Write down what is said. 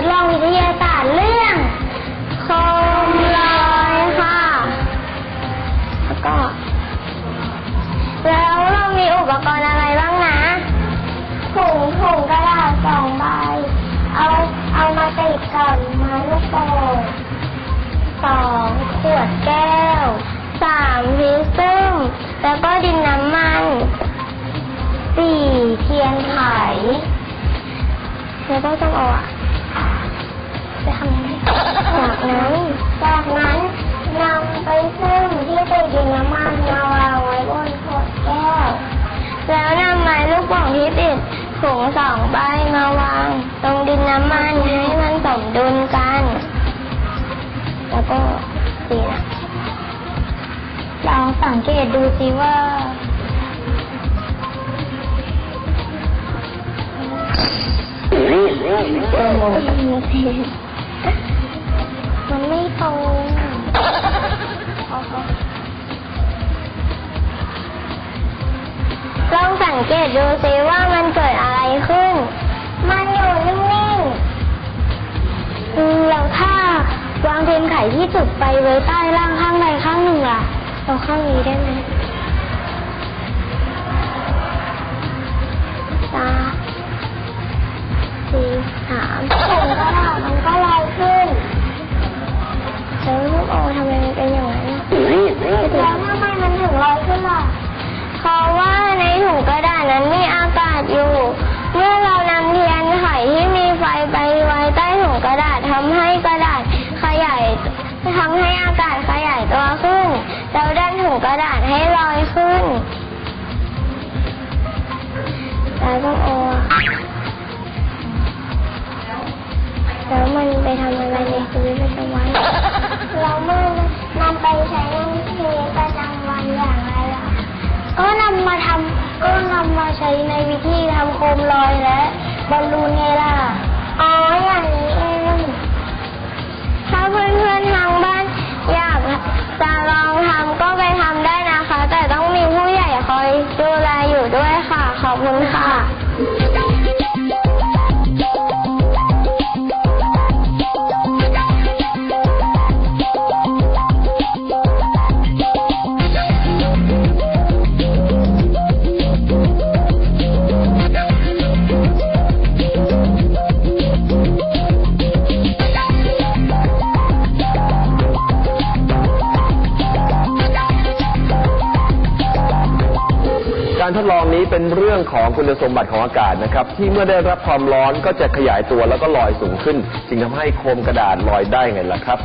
ทดลองวิทยาศาสตร์เรื่องโคมลอยค่ะ แล้วก็ แล้วเรามีอุปกรณ์อะไรบ้างนะถุงถุงกระดาษสองใบ เอาเอามาติดกับไม้ลูกโป่งสองขวดแก้วสามพิซซึมแล้วก็ดินน้ำมันสี่เทียนไขแล้วก็ต้องเอาอะ จากนั้นจากนั้นนำไปซึ่งที่ติดดินน้ำมันมาวางไว้บนขวดแก้ว แล้วนำไม้ลูกโป่งที่ติดถุงสองใบมาวาง ตรงดินน้ำมันให้มันสมดุลกัน แล้วก็ดีนะลองสังเกตดูสิว่ามัน ไม่ตรงลองสังเกตดูสิว่ามันเกิดอะไรขึ้น มันอยู่นิ่งๆแล้วถ้าวางเทียนไขที่จุดไปไว้ใต้ล่างข้างใดข้างหนึ่งล่ะเอาข้างนี้ได้ไหมตา กระดาษให้ลอยขึ้นแล้วต้องโอแล้วมันไปทำอะไรในชีวิตประจำวันแล้วมันนำไปใช้ในชีวิตประจำวันอย่างไรล่ะ ก็นำมาทำก็นำมาใช้ในวิธีทำโคมลอยและบอลลูนไงล่ะ การทดลองนี้เป็นเรื่องของคุณสมบัติของอากาศนะครับ ที่เมื่อได้รับความร้อนก็จะขยายตัวแล้วก็ลอยสูงขึ้น จึงทำให้โคมกระดาษลอยได้ไงล่ะครับ